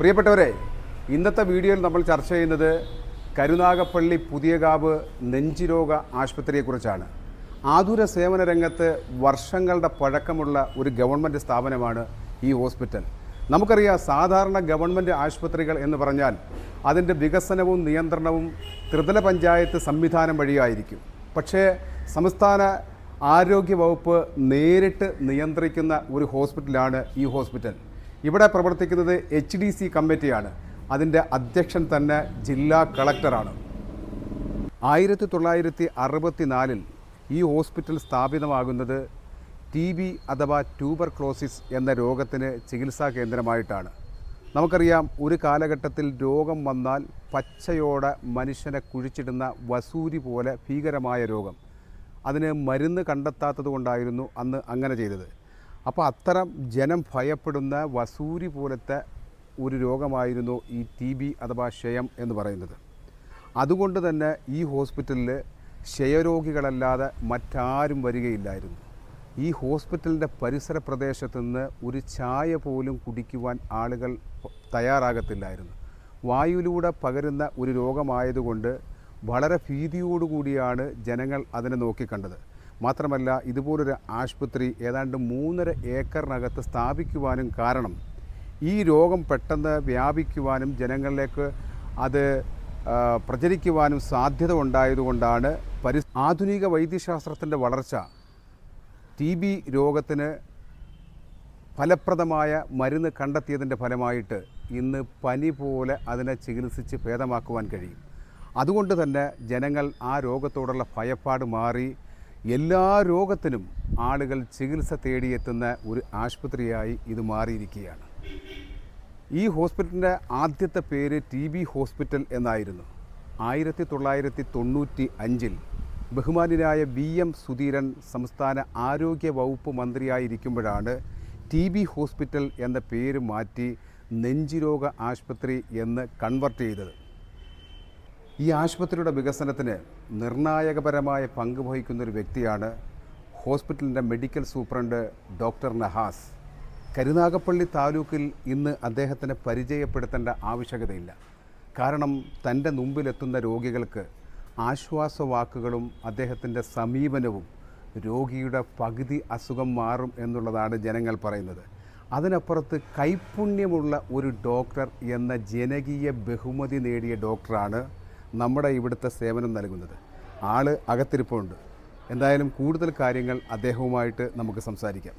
പ്രിയപ്പെട്ടവരെ ഇന്നത്തെ വീഡിയോയിൽ നമ്മൾ ചർച്ച ചെയ്യുന്നത് കരുനാഗപ്പള്ളി പുതിയകാവ് നെഞ്ചിരോഗ ആശുപത്രിയെക്കുറിച്ചാണ്. ആതുര സേവന രംഗത്ത് വർഷങ്ങളുടെ പഴക്കമുള്ള ഒരു ഗവൺമെന്റ് സ്ഥാപനമാണ് ഈ ഹോസ്പിറ്റൽ. നമുക്കറിയാം സാധാരണ ഗവൺമെന്റ് ആശുപത്രികൾ എന്ന് പറഞ്ഞാൽ അതിന്റെ വികസനവും നിയന്ത്രണവും ത്രിതല പഞ്ചായത്ത് സംവിധാനം വഴിയായിരിക്കും. പക്ഷേ സംസ്ഥാന ആരോഗ്യ വകുപ്പ് നേരിട്ട് നിയന്ത്രിക്കുന്ന ഒരു ഹോസ്പിറ്റലാണ് ഈ ഹോസ്പിറ്റൽ. ഇവിടെ പ്രവർത്തിക്കുന്നത് എച്ച് ഡി സി കമ്മിറ്റിയാണ്. അതിന്റെ അധ്യക്ഷൻ തന്നെ ജില്ലാ കളക്ടറാണ്. ആയിരത്തി തൊള്ളായിരത്തി അറുപത്തിനാലിൽ ഈ ഹോസ്പിറ്റൽ സ്ഥാപിതമാകുന്നത് ടി ബി അഥവാ ട്യൂബർ ക്ലോസിസ് എന്ന രോഗത്തിന് ചികിത്സാ കേന്ദ്രമായിട്ടാണ്. നമുക്കറിയാം ഒരു കാലഘട്ടത്തിൽ രോഗം വന്നാൽ പച്ചയോടെ മനുഷ്യനെ കുഴിച്ചിടുന്ന വസൂരി പോലെ ഭീകരമായ രോഗം. അതിന് മരുന്ന് കണ്ടെത്താത്തത് കൊണ്ടായിരുന്നു അന്ന് അങ്ങനെ ചെയ്തത്. അപ്പോൾ അത്തരം ജനം ഭയപ്പെടുന്ന വസൂരി പോലത്തെ ഒരു രോഗമായിരുന്നു ഈ ടി ബി അഥവാ ക്ഷയം എന്ന് പറയുന്നത്. അതുകൊണ്ട് തന്നെ ഈ ഹോസ്പിറ്റലിൽ ക്ഷയരോഗികളല്ലാതെ മറ്റാരും വരികയില്ലായിരുന്നു. ഈ ഹോസ്പിറ്റലിന്റെ പരിസര പ്രദേശത്ത് നിന്ന് ഒരു ചായ പോലും കുടിക്കുവാൻ ആളുകൾ തയ്യാറാകത്തില്ലായിരുന്നു. വായുവിലൂടെ പകരുന്ന ഒരു രോഗമായതുകൊണ്ട് വളരെ ഭീതിയോടുകൂടിയാണ് ജനങ്ങൾ അതിനെ നോക്കിക്കണ്ടത്. മാത്രമല്ല ഇതുപോലൊരു ആശുപത്രി ഏതാണ്ട് മൂന്നര ഏക്കറിനകത്ത് സ്ഥാപിക്കുവാനും കാരണം ഈ രോഗം പെട്ടെന്ന് വ്യാപിക്കുവാനും ജനങ്ങളിലേക്ക് അത് പ്രചരിക്കുവാനും സാധ്യത ഉണ്ടായതുകൊണ്ടാണ് പരി ആധുനിക വൈദ്യശാസ്ത്രത്തിന്റെ വളർച്ച ടി ബി രോഗത്തിന് ഫലപ്രദമായ മരുന്ന് കണ്ടെത്തിയതിന്റെ ഫലമായിട്ട് ഇന്ന് പനി പോലെ അതിനെ ചികിത്സിച്ച് ഭേദമാക്കുവാൻ കഴിയും. അതുകൊണ്ട് തന്നെ ജനങ്ങൾ ആ രോഗത്തോടുള്ള ഭയപ്പാട് മാറി എല്ലാ രോഗത്തിനും ആളുകൾ ചികിത്സ തേടിയെത്തുന്ന ഒരു ആശുപത്രിയായി ഇത് മാറിയിരിക്കുകയാണ്. ഈ ഹോസ്പിറ്റലിന്റെ ആദ്യത്തെ പേര് ടി ബി ഹോസ്പിറ്റൽ എന്നായിരുന്നു. ആയിരത്തി തൊള്ളായിരത്തി തൊണ്ണൂറ്റി അഞ്ചിൽ ബഹുമാന്യനായ വി എം സുധീരൻ സംസ്ഥാന ആരോഗ്യ വകുപ്പ് മന്ത്രിയായിരിക്കുമ്പോഴാണ് ടി ബി ഹോസ്പിറ്റൽ എന്ന പേര് മാറ്റി നെഞ്ചുരോഗ ആശുപത്രി എന്ന് കൺവെർട്ട് ചെയ്തത്. ഈ ആശുപത്രിയുടെ വികസനത്തിന് നിർണായകപരമായ പങ്ക് വഹിക്കുന്ന ഒരു വ്യക്തിയാണ് ഹോസ്പിറ്റലിന്റെ medical superintendent doctor Nahas. Karunagappally താലൂക്കിൽ ഇന്ന് അദ്ദേഹത്തിന് പരിചയപ്പെടുത്തേണ്ട ആവശ്യകതയില്ല. കാരണം തന്റെ മുമ്പിലെത്തുന്ന രോഗികൾക്ക് ആശ്വാസവാക്കുകളും അദ്ദേഹത്തിന്റെ സമീപനവും രോഗിയുടെ പകുതി അസുഖം മാറും എന്നുള്ളതാണ് ജനങ്ങൾ പറയുന്നത്. അതിനപ്പുറത്ത് കൈപുണ്യമുള്ള ഒരു ഡോക്ടർ എന്ന ജനകീയ ബഹുമതി നേടിയ ഡോക്ടറാണ് നമ്മുടെ ഇവിടുത്തെ സേവനം നൽകുന്നത്. ആൾ അകത്തിരിപ്പുണ്ട്. എന്തായാലും കൂടുതൽ കാര്യങ്ങൾ അദ്ദേഹവുമായിട്ട് നമുക്ക് സംസാരിക്കാം.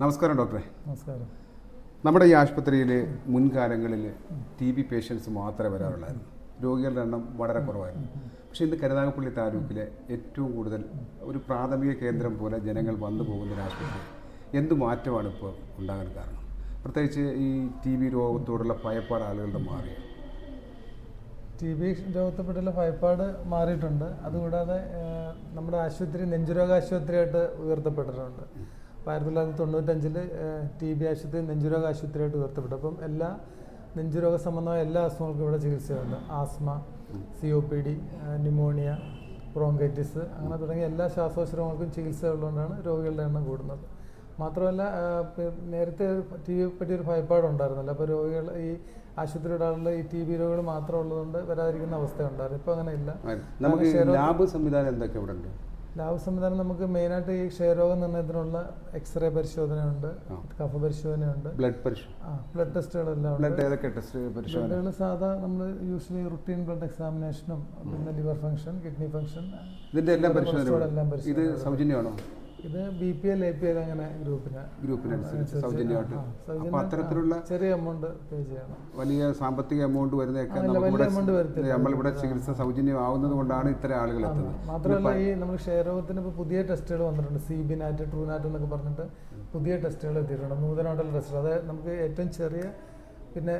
നമസ്കാരം ഡോക്ടറെ. നമസ്കാരം. നമ്മുടെ ഈ ആശുപത്രിയിൽ മുൻകാലങ്ങളിൽ ടി ബി പേഷ്യൻസ് മാത്രമേ വരാറുള്ളായിരുന്നു. രോഗികളുടെ എണ്ണം വളരെ കുറവായിരുന്നു. പക്ഷേ ഇന്ന് കരുനാഗപ്പള്ളി താലൂക്കിലെ ഏറ്റവും കൂടുതൽ ഒരു പ്രാഥമിക കേന്ദ്രം പോലെ ജനങ്ങൾ വന്നു പോകുന്ന ഒരു ആശുപത്രി. എന്ത് മാറ്റമാണ് ഇപ്പോൾ ഉണ്ടാകാൻ കാരണം? പ്രത്യേകിച്ച് ഈ ടി ബി രോഗത്തോടുള്ള ഭയപ്പാട് ആളുകളുടെ മാറി ടി ബി രോഗത്തെപ്പെട്ടുള്ള ഭയപ്പാട് മാറിയിട്ടുണ്ട്. അതുകൂടാതെ നമ്മുടെ ആശുപത്രി നെഞ്ചുരോഗ ആശുപത്രിയായിട്ട് ഉയർത്തപ്പെട്ടിട്ടുണ്ട്. അപ്പോൾ ആയിരത്തി തൊള്ളായിരത്തി തൊണ്ണൂറ്റഞ്ചിൽ ടി ബി ആശുപത്രി നെഞ്ചുരോഗ ആശുപത്രിയായിട്ട് ഉയർത്തപ്പെട്ടു. അപ്പം എല്ലാ നെഞ്ചുരോഗ സംബന്ധമായ എല്ലാ അസുഖങ്ങൾക്കും ഇവിടെ ചികിത്സയുണ്ട് asthma C O P D pneumonia bronchitis അങ്ങനെ തുടങ്ങിയ എല്ലാ ശ്വാസോച്ഛ രോഗങ്ങൾക്കും ചികിത്സ ഉള്ളതുകൊണ്ടാണ് രോഗികളുടെ എണ്ണം കൂടുന്നത്. മാത്രമല്ല നേരത്തെ ടി ബിയെ പറ്റി ഒരു ഭയപ്പാടുണ്ടായിരുന്നല്ലോ അപ്പോൾ രോഗികൾ ഈ ആശുപത്രി ഇടാനുള്ള ഈ ടി ബി രോഗികൾ മാത്രമുള്ളതുകൊണ്ട് വരാതിരിക്കുന്ന അവസ്ഥ ഉണ്ടായിരുന്നു. ഇപ്പോൾ അങ്ങനെ ഇല്ല. നമുക്ക് ലാബ് സംവിധാനം എന്തൊക്കെ ഇവിടെ ഉണ്ട്? ലാബ് സംവിധാനം നമുക്ക് മെയിനായിട്ട് ഈ ക്ഷയരോഗ നിർണയത്തിനുള്ള എക്സ്റേ പരിശോധനയുണ്ട് കഫ പരിശോധനയുണ്ട്. ബ്ലഡ് പരിശോധന ആ ബ്ലഡ് ടെസ്റ്റുകളെല്ലാം ബ്ലഡ് ഏതൊക്കെ ടെസ്റ്റ് പരിശോധന? സാധാ നമ്മൾ യൂഷ്വലി റുട്ടീൻ ബ്ലഡ് എക്സാമിനേഷനും പിന്നെ ലിവർ ഫംഗ്ഷൻ കിഡ്നി ഫംഗ്ഷൻ ഇതിന്റെ എല്ലാം പരിശോധന ഇത് സൗജന്യമാണോ? ഇത് B P L A P L അങ്ങനെ ഗ്രൂപ്പിന് ഗ്രൂപ്പിനനുസരിച്ച് സൗജന്യമായിട്ട്. സൗജന്യം, അത്തരത്തിലുള്ള ചെറിയ എമൗണ്ട് പേ ചെയ്യണം. വലിയ സാമ്പത്തിക എമൗണ്ട് വരുന്നതൊക്കെ നമുക്കിവിടെ നമ്മളിവിടെ ചികിത്സ സൗജന്യമാവുന്നത് കൊണ്ടാണ് ഇത്തരം ആളുകൾ എത്തുന്നത്. മാത്രമല്ല ഈ നമ്മൾ ക്ഷയരോഗത്തിന് ഇപ്പോൾ പുതിയ ടെസ്റ്റുകൾ വന്നിട്ടുണ്ട്. C B NAAT Truenat എന്നൊക്കെ പറഞ്ഞിട്ട് പുതിയ ടെസ്റ്റുകൾ എത്തിയിട്ടുണ്ട്. നൂതനമായിട്ടുള്ള ടെസ്റ്റുകൾ അതായത് നമുക്ക് ഏറ്റവും ചെറിയ പിന്നെ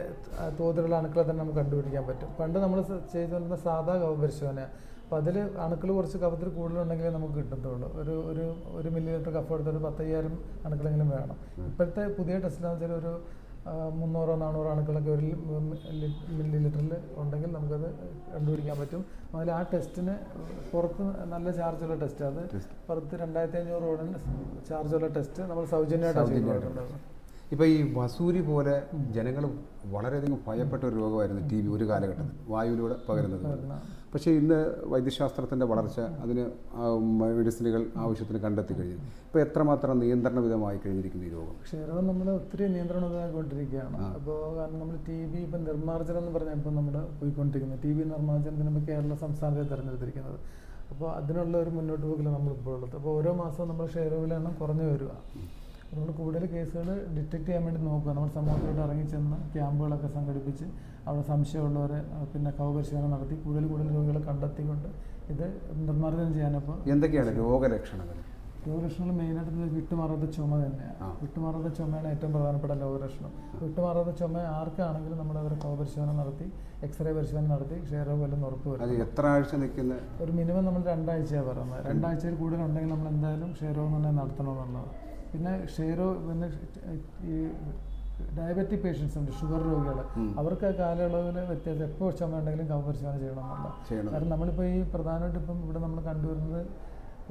തോതിലുള്ള അണുക്കളെ തന്നെ നമുക്ക് കണ്ടുപിടിക്കാൻ പറ്റും. പണ്ട് നമ്മൾ ചെയ്തുകൊണ്ടിരുന്ന സാധാ ഗവ പരിശോധന അപ്പോൾ അതിൽ അണുക്കൾ കുറച്ച് കഫത്തിൽ കൂടുതലുണ്ടെങ്കിലേ നമുക്ക് കിട്ടത്തുള്ളൂ. ഒരു ഒരു ഒരു മില്ലി ലിറ്റർ കഫ് എടുത്ത് ഒരു പത്തയ്യായിരം അണുക്കളെങ്കിലും വേണം. ഇപ്പോഴത്തെ പുതിയ ടെസ്റ്റിലാണ് വെച്ചാൽ ഒരു മുന്നൂറോ നാനൂറോ അണുക്കളൊക്കെ ഒരു മില്ലി ലിറ്ററിൽ ഉണ്ടെങ്കിൽ നമുക്കത് കണ്ടുപിടിക്കാൻ പറ്റും. അതിൽ ആ ടെസ്റ്റിന് പുറത്ത് നല്ല ചാർജുള്ള ടെസ്റ്റ് അത്. പുറത്ത് രണ്ടായിരത്തി അഞ്ഞൂറ് ചാർജുള്ള ടെസ്റ്റ് നമ്മൾ സൗജന്യമായിട്ടാണ് ചെയ്തുകൊണ്ടിരുന്നത് ഇപ്പോൾ ഈ വസൂരി പോലെ ജനങ്ങൾ വളരെയധികം ഭയപ്പെട്ട ഒരു രോഗമായിരുന്നു ടി ബി ഒരു കാലഘട്ടത്തിൽ വായുവിലൂടെ പകരുന്നത്. പക്ഷേ ഇന്ന് വൈദ്യശാസ്ത്രത്തിന്റെ വളർച്ച അതിന് മെഡിസിനുകൾ ആവശ്യത്തിന് കണ്ടെത്തി കഴിഞ്ഞു. ഇപ്പോൾ എത്രമാത്രം നിയന്ത്രണ വിധമായി കഴിഞ്ഞിരിക്കുന്നു ഈ രോഗം? ക്ഷയരോഗം നമ്മൾ ഒത്തിരി നിയന്ത്രണ വിധമായിക്കൊണ്ടിരിക്കുകയാണ്. അപ്പോൾ കാരണം നമ്മൾ ടി ബി ഇപ്പം നിർമ്മാർജനം എന്ന് പറഞ്ഞാൽ ഇപ്പം നമ്മൾ പോയിക്കൊണ്ടിരിക്കുന്നത്. ടി ബി നിർമ്മാർജനത്തിന് ഇപ്പോൾ കേരള സംസ്ഥാനത്തെ തിരഞ്ഞെടുത്തിരിക്കുന്നത്. അപ്പോൾ അതിനുള്ള ഒരു മുന്നോട്ട് പോക്കിലാണ് നമ്മളിപ്പോൾ ഉള്ളത്. അപ്പോൾ ഓരോ മാസവും നമ്മൾ എണ്ണം കുറഞ്ഞു വരിക. നമ്മൾ കൂടുതൽ കേസുകൾ ഡിറ്റക്ട് ചെയ്യാൻ വേണ്ടി നോക്കുക. നമ്മൾ സമൂഹത്തിലോട്ട് ഇറങ്ങിച്ചെന്ന് ക്യാമ്പുകളൊക്കെ സംഘടിപ്പിച്ച് അവിടെ സംശയമുള്ളവരെ പിന്നെ കവപരിശോധന നടത്തി കൂടുതൽ കൂടുതൽ രോഗികളെ കണ്ടെത്തിക്കൊണ്ട് ഇത് നിർമ്മാർജനം ചെയ്യാനപ്പോൾ എന്തൊക്കെയാണ് രോഗലക്ഷണങ്ങൾ? രോഗലക്ഷണങ്ങൾ മെയിനായിട്ട് വിട്ടുമാറാത്ത ചുമ തന്നെയാണ്. വിട്ടുമാറാത്ത ചുമയാണ് ഏറ്റവും പ്രധാനപ്പെട്ട രോഗലക്ഷണം. വിട്ടുമാറാത്ത ചുമ ആർക്കാണെങ്കിലും നമ്മൾ അവരെ പരിശോധന നടത്തി എക്സ്റേ പരിശോധന നടത്തി ക്ഷയരോഗം എല്ലാം ഉറപ്പ് വരും എത്ര ആഴ്ച നിൽക്കുന്ന? ഒരു മിനിമം നമ്മൾ രണ്ടാഴ്ചയാണ് പറയുന്നത്. രണ്ടാഴ്ചയിൽ കൂടുതൽ ഉണ്ടെങ്കിൽ നമ്മൾ എന്തായാലും ക്ഷയരോഗം തന്നെ നടത്തണമെന്നുള്ളത് പിന്നെ ഷെയറോ പിന്നെ ഈ ഡയബറ്റിക് പേഷ്യൻസ് ഉണ്ട് ഷുഗർ രോഗികൾ. അവർക്ക് ആ കാലയളവിൽ വ്യത്യാസം എപ്പോൾ ചുമ ഉണ്ടെങ്കിലും കവ പരിശോധന ചെയ്യണം. എന്നുള്ള കാരണം നമ്മളിപ്പോൾ ഈ പ്രധാനമായിട്ടും ഇപ്പം ഇവിടെ നമ്മൾ കണ്ടുവരുന്നത്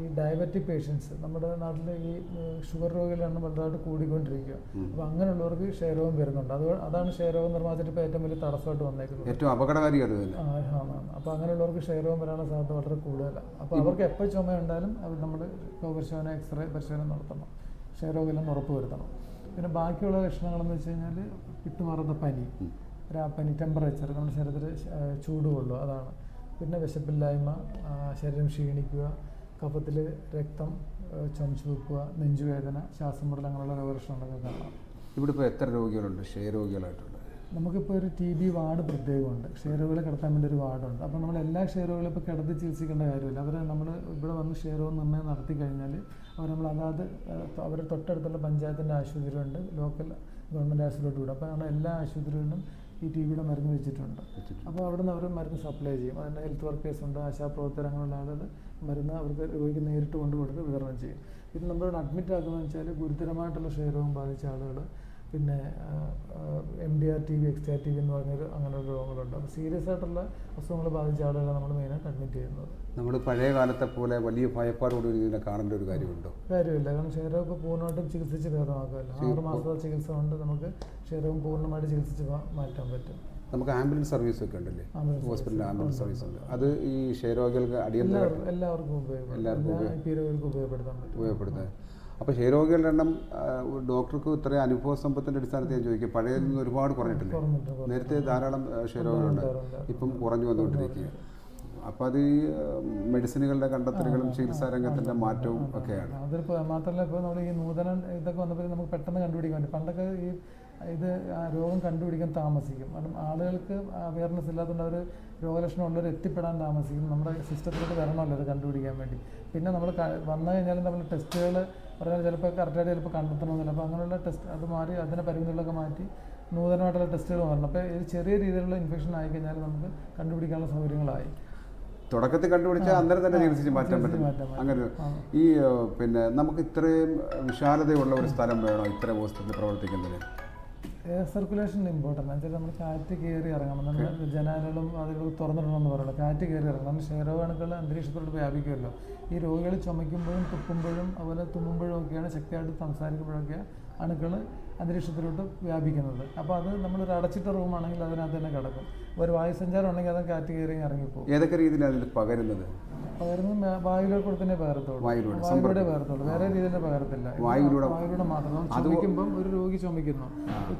ഈ ഡയബറ്റിക് പേഷ്യൻസ് നമ്മുടെ നാട്ടിൽ ഈ ഷുഗർ രോഗികളാണ് വലുതായിട്ട് കൂടിക്കൊണ്ടിരിക്കുക. അപ്പോൾ അങ്ങനെയുള്ളവർക്ക് ക്ഷയരോഗം വരുന്നുണ്ട്. അത് അതാണ് ക്ഷയരോഗം നിർമ്മാണത്തിന് ഇപ്പോൾ ഏറ്റവും വലിയ തടസ്സമായിട്ട് വന്നേക്കുന്നത്. ഏറ്റവും അപകടകാരി അത്. അപ്പോൾ അങ്ങനെയുള്ളവർക്ക് ക്ഷയരോഗം വരാനുള്ള സാധ്യത വളരെ കൂടുതലാണ്. അപ്പോൾ അവർക്ക് എപ്പോൾ ചുമ ഉണ്ടായാലും അവർ നമ്മൾ പരിശോധന എക്സ്റേ പരിശോധന നടത്തണം. ക്ഷയരോഗമെല്ലാം ഉറപ്പ് വരുത്തണം. പിന്നെ ബാക്കിയുള്ള ലക്ഷണങ്ങളെന്ന് വെച്ച് കഴിഞ്ഞാൽ വിട്ടുമാറുന്ന പനി. പനി ടെമ്പറേച്ചർ നമ്മുടെ ശരീരത്തിൽ ചൂട് കൊള്ളുക അതാണ്. പിന്നെ വിശപ്പില്ലായ്മ ശരീരം ക്ഷീണിക്കുക കഫത്തിൽ രക്തം ചുമച്ചു വെക്കുക നെഞ്ചുവേദന ശ്വാസം മുട്ടൽ അങ്ങനെയുള്ള രോഗലക്ഷണങ്ങളൊക്കെ കാണാം. ഇവിടെ ഇപ്പോൾ എത്ര രോഗികളുണ്ട്? ക്ഷയരോഗികളായിട്ടുണ്ട് നമുക്കിപ്പോൾ ഒരു ടി ബി വാർഡ് പ്രത്യേകമുണ്ട്. ഷെയറുകൾ കിടത്താൻ വേണ്ടി ഒരു വാർഡുണ്ട്. അപ്പോൾ നമ്മൾ എല്ലാ ഷെയറുകളും ഇപ്പോൾ കിടത്തി ചികിത്സിക്കേണ്ട കാര്യമില്ല. അവർ നമ്മൾ ഇവിടെ വന്ന് ഷെയറുകൾ നിർണയം നടത്തി കഴിഞ്ഞാൽ അവർ നമ്മൾ അതാത് അവരുടെ തൊട്ടടുത്തുള്ള പഞ്ചായത്തിന്റെ ആശുപത്രിയുണ്ട് ലോക്കൽ ഗവൺമെന്റ് ആശുപത്രിയിലോട്ട് വിടും അപ്പോൾ നമ്മൾ എല്ലാ ആശുപത്രികളിലും ഈ ടി ബിയുടെ മരുന്ന് വെച്ചിട്ടുണ്ട്. അപ്പോൾ അവിടെ നിന്ന് അവർ മരുന്ന് സപ്ലൈ ചെയ്യും. അതിന്റെ ഹെൽത്ത് വർക്കേഴ്സ് ഉണ്ട് ആശാപ്രവർത്തകർ അങ്ങനെയുള്ള ആളുകൾ മരുന്ന് അവർക്ക് രോഗിക്ക് നേരിട്ട് കൊണ്ട് കൊടുത്ത് വിതരണം ചെയ്യും. പിന്നെ നമ്മളോട് അഡ്മിറ്റ് ആക്കുന്നതെന്ന് വെച്ചാൽ ഗുരുതരമായിട്ടുള്ള ക്ഷയരോഗം ബാധിച്ച ആളുകൾ പിന്നെ M D R T V X R T V എന്ന് പറഞ്ഞൊരു അങ്ങനെയുള്ള രോഗങ്ങളുണ്ട്. അപ്പോൾ സീരിയസ് ആയിട്ടുള്ള അസുഖങ്ങൾ ബാധിച്ച ആളുകളെ നമ്മൾ മെയിനായിട്ട് അഡ്മിറ്റ് ചെയ്യുന്നത്. നമ്മൾ പഴയ കാലത്തെ പോലെ വലിയ ഭയപ്പാടോട് ഇതിനെ കാണേണ്ട ഒരു കാര്യമുണ്ടോ? കാര്യമില്ല. കാരണം ഇപ്പോൾ പൂർണമായിട്ടും ചികിത്സിച്ച് ഭേദമാക്കുമല്ലോ ആറ് മാസത്തെ ചികിത്സ കൊണ്ട് നമുക്ക് ക്ഷേരവും പൂർണമായിട്ട് ചികിത്സിച്ച് മാറ്റാൻ പറ്റും. നമുക്ക് ആംബുലൻസ് സർവീസ് ഒക്കെ ഉണ്ടല്ലേ? ഹോസ്പിറ്റലിൽ ആംബുലൻസ് സർവീസ് ഉണ്ട്. അത് ഈ ക്ഷയരോഗികൾക്ക് അടിയന്തര എല്ലാവർക്കും ഉപയോഗപ്പെടുത്താൻ പറ്റും. ഉപയോഗപ്പെടുത്താൻ. അപ്പോൾ ക്ഷയരോഗികളുടെ എണ്ണം ഡോക്ടർക്ക് ഇത്രയും അനുഭവ സമ്പത്തിന്റെ അടിസ്ഥാനത്തിൽ ഞാൻ ചോദിക്കും. പഴയ നിന്ന് ഒരുപാട് കുറഞ്ഞിട്ടില്ലേ? കുറഞ്ഞിട്ട് കുറഞ്ഞിട്ട് നേരത്തെ ധാരാളം ക്ഷയരോഗികളുണ്ട്. ഇപ്പം കുറഞ്ഞു വന്നുകൊണ്ടിരിക്കുക അപ്പോൾ അത് ഈ മെഡിസിനുകളുടെ കണ്ടെത്തലുകളും ചികിത്സാ രംഗത്തിന്റെ മാറ്റവും ഒക്കെയാണ്. അതിപ്പോൾ മാത്രമല്ല ഇപ്പോൾ നമ്മൾ ഈ നൂതന ഇതൊക്കെ വന്നപ്പോൾ നമുക്ക് പെട്ടെന്ന് കണ്ടുപിടിക്കാൻ പറ്റും. പണ്ടൊക്കെ ഈ ഇത് ആ രോഗം കണ്ടുപിടിക്കാൻ താമസിക്കും. കാരണം ആളുകൾക്ക് അവയർനെസ് ഇല്ലാത്തതുകൊണ്ട് അവർ രോഗലക്ഷണം ഉള്ളവർ എത്തിപ്പെടാൻ താമസിക്കും. നമ്മുടെ സിസ്റ്റത്തിലോട്ട് വരണമല്ലോ അത് കണ്ടുപിടിക്കാൻ വേണ്ടി. പിന്നെ നമ്മൾ വന്നു കഴിഞ്ഞാലും നമ്മൾ ടെസ്റ്റുകൾ പറഞ്ഞാൽ ചിലപ്പോൾ കറക്റ്റായിട്ട് ചിലപ്പോൾ കണ്ടെത്തണമെന്നില്ല അപ്പോൾ അങ്ങനെയുള്ള ടെസ്റ്റ് അത് മാറി അതിന്റെ പരിമിതികളൊക്കെ മാറ്റി നൂതനമായിട്ടുള്ള ടെസ്റ്റുകൾ വരണം. അപ്പോൾ ഇത് ചെറിയ രീതിയിലുള്ള ഇൻഫെക്ഷൻ ആയിക്കഴിഞ്ഞാൽ നമുക്ക് കണ്ടുപിടിക്കാനുള്ള സൗകര്യങ്ങളായി. തുടക്കത്തിൽ കണ്ടുപിടിച്ചാൽ അന്നേരം തന്നെ ചികിത്സിച്ച് മാറ്റാൻ പറ്റും. അങ്ങനെ ഈ പിന്നെ നമുക്ക് ഇത്രയും വിശാലതയുള്ള ഒരു സ്ഥലം വേണോ? ഇത്ര ഹോസ്പിറ്റലിൽ പ്രവർത്തിക്കുന്നതിന്? എയർ സർക്കുലേഷൻ ഇമ്പോർട്ടന്റ് വെച്ചാൽ നമ്മൾ കാറ്റ് കയറി ഇറങ്ങണം. നമ്മൾ ജനാലകളും അതിലൂടെ തുറന്നിടണമെന്ന് പറയുള്ളൂ. കാറ്റ് കയറി ഇറങ്ങണം. നമ്മൾ ക്ഷയരോഗാണുക്കൾ അന്തരീക്ഷത്തോട് വ്യാപിക്കുമല്ലോ. ഈ രോഗികൾ ചുമയ്ക്കുമ്പോഴും തുപ്പുമ്പോഴും അതുപോലെ തുമ്മുമ്പോഴും ഒക്കെയാണ് ശക്തിയായിട്ട് സംസാരിക്കുമ്പോഴൊക്കെ അണുക്കൾ അന്തരീക്ഷത്തിലോട്ട് വ്യാപിക്കുന്നത്. അപ്പോൾ അത് നമ്മളൊരു അടച്ചിട്ട റൂമാണെങ്കിൽ അതിനകത്ത് തന്നെ കിടക്കും. ഒരു വായുസഞ്ചാരം ഉണ്ടെങ്കിൽ അത് കാറ്റ് കയറി ഇറങ്ങിപ്പോകും. ഏതൊക്കെ രീതിയിലാണ് അതിൽ പകരുന്നത്? പകരുന്നത് വായുവിലൂടെ കൂടെ തന്നെ പകരത്തുള്ളൂ. വായുവിലൂടെ, വായുവിലൂടെ പകരത്തുള്ളൂ. വേറെ രീതിയിൽ പകരത്തില്ല. വായുവിലൂടെ- വായുവിലൂടെ മാത്രം. ചുമയ്ക്കുമ്പം ഒരു രോഗി ചുമയ്ക്കുന്നു.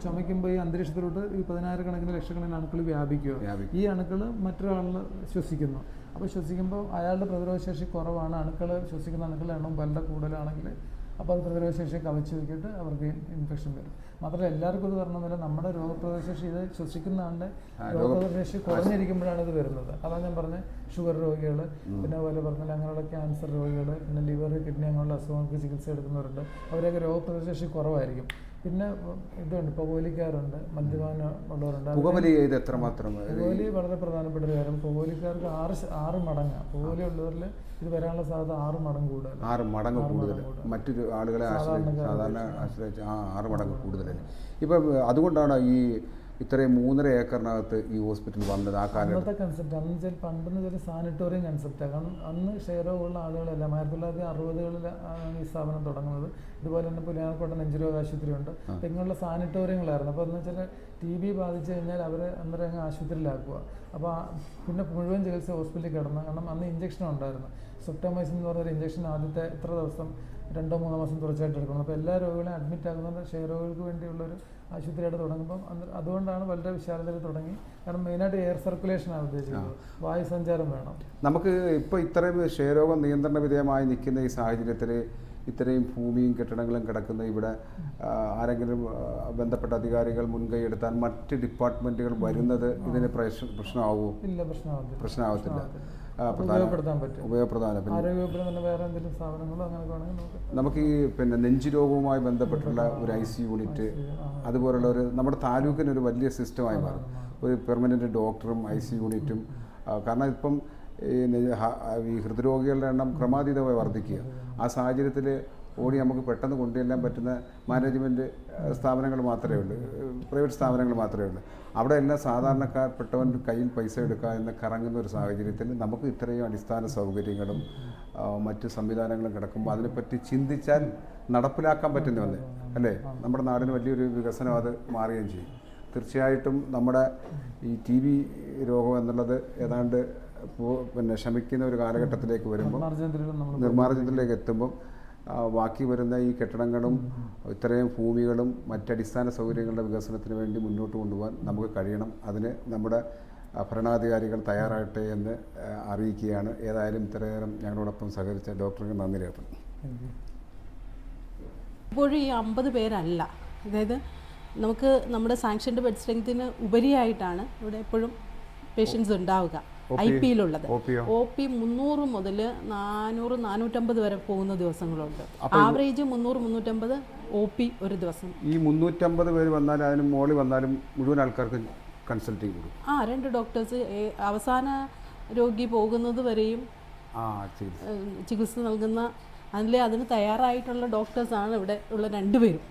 ചുമയ്ക്കുമ്പോൾ ഈ അന്തരീക്ഷത്തിലോട്ട് ഈ പതിനായിരക്കണക്കിന് ലക്ഷക്കണക്കിന് അണുക്കൾ വ്യാപിക്കുക. ഈ അണുക്കൾ മറ്റൊരാളിൽ ശ്വസിക്കുന്നു. അപ്പോൾ ശ്വസിക്കുമ്പോൾ അയാളുടെ പ്രതിരോധശേഷി കുറവാണ്. അണുക്കൾ ശ്വസിക്കുന്ന അണുക്കളുടെ എണ്ണം വളരെ കൂടുതലാണെങ്കിൽ അപ്പോൾ അത് പ്രതിരോധശേഷി കവച്ച് വെക്കിയിട്ട് അവർക്ക് ഇൻഫെക്ഷൻ വരും. മാത്രമല്ല എല്ലാവർക്കും ഇത് വരണമെന്നില്ല നമ്മുടെ രോഗപ്രതിരോധശേഷി ഇത് ശ്വസിക്കുന്ന ആളുടെ രോഗപ്രതിരോധശേഷി കുറഞ്ഞിരിക്കുമ്പോഴാണ് ഇത് വരുന്നത്. അതാണ് ഞാൻ പറഞ്ഞത് ഷുഗർ രോഗികൾ പിന്നെ അതുപോലെ പറഞ്ഞാൽ അങ്ങനെയുള്ള ക്യാൻസർ രോഗികൾ പിന്നെ ലിവർ കിഡ്നി അങ്ങനെയുള്ള അസുഖങ്ങൾക്ക് ചികിത്സ എടുക്കുന്നവരുണ്ട്. അവരൊക്കെ രോഗപ്രതിരോധശേഷി കുറവായിരിക്കും. പിന്നെ ഇതുണ്ട് പുകവലിക്കാറുണ്ട് മദ്യപാനം ഉള്ളവരുണ്ട്. പുകവലി ചെയ്ത് എത്രമാത്രം പുകവലി വളരെ പ്രധാനപ്പെട്ട ഒരു കാര്യം. പുകവലിക്കാർക്ക് ആറ് ആറ് മടങ്ങാണ് പുകവലി ഉള്ളവരിൽ ഇത് വരാനുള്ള സാധ്യത ആറ് മടങ്ങ് കൂടുതൽ ആറ് മടങ്ങ് കൂടുതൽ മറ്റൊരു ആളുകളെ ആശ്രയിച്ച് സാധാരണ ആശ്രയിച്ച്. ആ ആറ് മടങ്ങ് കൂടുതൽ ഇപ്പം അതുകൊണ്ടാണ് ഈ ഇത്രയും മൂന്നര ഏക്കറിനകത്ത് ഈ ഹോസ്പിറ്റൽ വന്നത് ആ അന്നത്തെ കൺസെപ്റ്റ് അന്ന് വെച്ചാൽ പണ്ടെന്ന് വെച്ചാൽ സാനിറ്റോറിയം കൺസെപ്റ്റാണ് കാരണം അന്ന് ക്ഷയരോഗമുള്ള ആളുകളെല്ലാം. ആയിരത്തി തൊള്ളായിരത്തി അറുപതുകളിൽ ഈ സ്ഥാപനം തുടങ്ങുന്നത്. ഇതുപോലെ തന്നെ പുലിയാർക്കോട്ട നെഞ്ചുരോഗ ആശുപത്രി ഉണ്ട്. അപ്പം ഇങ്ങനെയുള്ള സാനിറ്റോറിയങ്ങളായിരുന്നു അപ്പോൾ എന്ന് വെച്ചാൽ ടി ബി ബാധിച്ചു കഴിഞ്ഞാൽ അവർ അന്നേരം ആശുപത്രിയിലാക്കുക. അപ്പോൾ പിന്നെ മുഴുവൻ ചികിത്സ ഹോസ്പിറ്റലിൽ കിടന്നു. കാരണം അന്ന് ഇഞ്ചക്ഷൻ ഉണ്ടായിരുന്നു. സുപ്റ്റമൈസിൻ എന്ന് പറഞ്ഞൊരു ഇഞ്ചക്ഷൻ ആദ്യത്തെ ഇത്ര ദിവസം രണ്ടോ മൂന്നോ മാസം തുടർച്ചയായിട്ട് എടുക്കണം. അപ്പോൾ എല്ലാ രോഗികളെയും അഡ്മിറ്റ് ആകുന്നത് ക്ഷയരോഗികൾക്ക് വേണ്ടിയുള്ളൊരു ആശുപത്രിയായിട്ട് തുടങ്ങുമ്പം അതുകൊണ്ടാണ് വളരെ വിശാലതയിൽ തുടങ്ങി. കാരണം മെയിനായിട്ട് എയർ സർക്കുലേഷനാണ് ഉദ്ദേശിക്കുന്നത്. വായു സഞ്ചാരം വേണം. നമുക്ക് ഇപ്പോൾ ഇത്രയും ക്ഷയരോഗം നിയന്ത്രണ വിധേയമായി നിൽക്കുന്ന ഈ സാഹചര്യത്തിൽ ഇത്രയും ഭൂമിയും കെട്ടിടങ്ങളും കിടക്കുന്ന ഇവിടെ ആരെങ്കിലും ബന്ധപ്പെട്ട അധികാരികൾ മുൻകൈ എടുത്താൽ മറ്റ് ഡിപ്പാർട്ട്മെന്റുകൾ വരുന്നത് ഇതിന് പ്രശ്ന പ്രശ്നമാവുമോ ഇല്ല പ്രശ്നമാകത്തില്ല പ്രശ്നമാവത്തില്ല. പ്രധാന ഉപയോഗപ്പെടുത്താൻ പറ്റും. വേറെ എന്തെങ്കിലും സ്ഥാപനങ്ങളോ അങ്ങനെ വേണമെങ്കിൽ നമുക്ക് ഈ പിന്നെ നെഞ്ചു രോഗവുമായി ബന്ധപ്പെട്ടുള്ള ഒരു ഐ സി യൂണിറ്റ് അതുപോലുള്ള ഒരു നമ്മുടെ താലൂക്കിന് ഒരു വലിയ സിസ്റ്റമായി മാറും. ഒരു പെർമനന്റ് ഡോക്ടറും ഐ സി യൂണിറ്റും കാരണം ഇപ്പം ഈ ഹൃദ്രോഗികളുടെ എണ്ണം ക്രമാതീതമായി വർദ്ധിക്കുക. ആ സാഹചര്യത്തിൽ ഓടി നമുക്ക് പെട്ടെന്ന് കൊണ്ടുചെല്ലാൻ പറ്റുന്ന മാനേജ്മെന്റ് സ്ഥാപനങ്ങൾ മാത്രമേ ഉള്ളൂ. പ്രൈവറ്റ് സ്ഥാപനങ്ങൾ മാത്രമേ ഉള്ളൂ. അവിടെ എല്ലാം സാധാരണക്കാർപ്പെട്ടവൻ കയ്യിൽ പൈസ എടുക്കുക എന്ന് കറങ്ങുന്ന ഒരു സാഹചര്യത്തിൽ നമുക്ക് ഇത്രയും അടിസ്ഥാന സൗകര്യങ്ങളും മറ്റ് സംവിധാനങ്ങളും കിടക്കുമ്പോൾ അതിനെപ്പറ്റി ചിന്തിച്ചാൽ നടപ്പിലാക്കാൻ പറ്റുന്ന ഒന്ന്. അല്ലേ? നമ്മുടെ നാടിന് വലിയൊരു വികസനം അത് മാറുകയും ചെയ്യും. തീർച്ചയായിട്ടും നമ്മുടെ ഈ ടി ബി രോഗം എന്നുള്ളത് ഏതാണ്ട് പിന്നെ ശമിക്കുന്ന ഒരു കാലഘട്ടത്തിലേക്ക് വരുമ്പോൾ നിർമ്മാർജനത്തിലേക്ക് എത്തുമ്പം ആ, ബാക്കി വരുന്ന ഈ കെട്ടിടങ്ങളും ഇത്രയും ഭൂമികളും മറ്റടിസ്ഥാന സൗകര്യങ്ങളുടെ വികസനത്തിന് വേണ്ടി മുന്നോട്ട് കൊണ്ടുപോകാൻ നമുക്ക് കഴിയണം. അതിന് നമ്മുടെ ഭരണാധികാരികൾ തയ്യാറാകട്ടെ എന്ന് അറിയിക്കുകയാണ്. ഏതായാലും ഇത്രയേറെ ഞങ്ങളോടൊപ്പം സഹകരിച്ച ഡോക്ടർക്ക് നന്ദി രേഖപ്പെടുന്നു ഇപ്പോഴും ഈ അമ്പത് പേരല്ല. അതായത് നമുക്ക് നമ്മുടെ സാങ്ഷന്റെ ബെഡ് സ്ട്രെങ്ത്തിന് ഉപരിയായിട്ടാണ് ഇവിടെ എപ്പോഴും പേഷ്യൻസ് ഉണ്ടാവുക. ഐ പിയിലുള്ളത്? ഒ പി മുന്നൂറ് മുതൽ നാനൂറ് നാനൂറ്റമ്പത് വരെ പോകുന്ന ദിവസങ്ങളുണ്ട്. ആവറേജ് മുന്നൂറ് മുന്നൂറ്റമ്പത് ഒ പി ഒരു ദിവസം. ഈ മുന്നൂറ്റമ്പത് പേര് വന്നാലും അതിന് മോളിൽ വന്നാലും മുഴുവൻ ആൾക്കാർക്ക് കൺസൾട്ടിങ് കൊടുക്കും. ആ രണ്ട് ഡോക്ടേഴ്സ് അവസാന രോഗി പോകുന്നത് വരെയും ചികിത്സ നൽകുന്ന അതിലെ അതിന് തയ്യാറായിട്ടുള്ള ഡോക്ടേഴ്സാണ് ഇവിടെ ഉള്ള രണ്ടുപേരും.